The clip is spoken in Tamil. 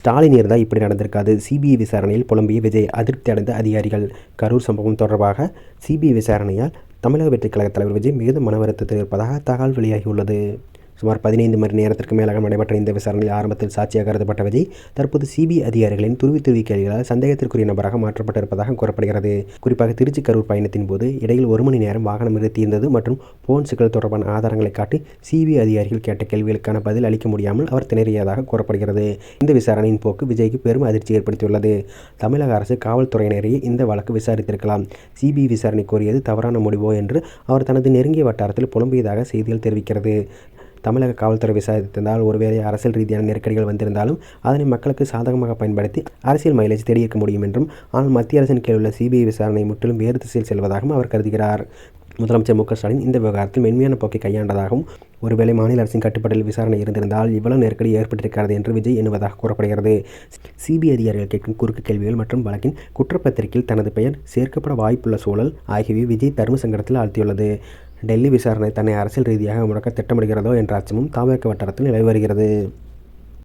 ஸ்டாலின் இருந்தால் இப்படி நடந்திருக்காது. சிபிஐ விசாரணையில் புலம்பிய விஜய் அதிருப்தி அடைந்த அதிகாரிகள். கரூர் சம்பவம் தொடர்பாக சிபிஐ விசாரணையால் தமிழக வெற்றிக் கழக தலைவர் விஜய் மிகுந்த மன வருத்தத்தில் இருப்பதாக தகவல் வெளியாகியுள்ளது. சுமார் பதினைந்து மணி நேரத்திற்கு மேலாக நடைபெற்ற இந்த விசாரணையில் ஆரம்பத்தில் சாட்சியாக கருதப்பட்ட விஜய் தற்போது சிபிஐ அதிகாரிகளின் துருவி துருவி கேள்விகளால் சந்தேகத்திற்குரிய நபராக மாற்றப்பட்டிருப்பதாக கூறப்படுகிறது. குறிப்பாக திருச்சி கரூர் பயணத்தின் போது இடையில் ஒரு மணி நேரம் வாகனம் நிறுத்தியிருந்தது மற்றும் போன் சிக்கல் தொடர்பான ஆதாரங்களை காட்டி சிபிஐ அதிகாரிகள் கேட்ட கேள்விகளுக்கான பதில் அளிக்க முடியாமல் அவர் திணறியதாக கூறப்படுகிறது. இந்த விசாரணையின் போக்கு விஜய்க்கு பெரும் அதிர்ச்சி ஏற்படுத்தியுள்ளது. தமிழக அரசு காவல்துறையினரையே இந்த வழக்கு விசாரித்திருக்கலாம். சிபிஐ விசாரணை கோரியது தவறான முடிவோ என்று அவர் தனது நெருங்கிய வட்டாரத்தில் புலம்பியதாக செய்திகள் தெரிவிக்கிறது. தமிழக காவல்துறை விசாரித்திருந்தால் ஒருவேளை அரசியல் ரீதியான நெருக்கடிகள் வந்திருந்தாலும் அதனை மக்களுக்கு சாதகமாக பயன்படுத்தி அரசியல் மைலேஜ் தேடியிருக்க முடியும் என்றும் ஆனால் மத்திய அரசின் கீழ் உள்ள சிபிஐ விசாரணை முற்றிலும் வேறு திசையில் செல்வதாகவும் அவர் கருதுகிறார். முதலமைச்சர் மு க ஸ்டாலின் இந்த விவகாரத்தில் மென்மையான போக்கை கையாண்டதாகவும் ஒருவேளை மாநில அரசின் கட்டுப்பாட்டில் விசாரணை இருந்திருந்தால் இவ்வளவு நெருக்கடி ஏற்பட்டிருக்கிறது என்று விஜய் எண்ணுவதாக கூறப்படுகிறது. சிபிஐ அதிகாரிகள் கேட்கும் குறுக்கு கேள்விகள் மற்றும் வழக்கின் குற்றப்பத்திரிகையில் தனது பெயர் சேர்க்கப்பட வாய்ப்புள்ள சூழல் ஆகியவை விஜய் தர்ம சங்கடத்தில் ஆழ்த்தியுள்ளது. டெல்லி விசாரணை தன்னை அரசியல் ரீதியாக முடக்க திட்டமிடுகிறதோ என்ற அச்சமும் தாவேக்க வட்டாரத்தில் நிலவி வருகிறது.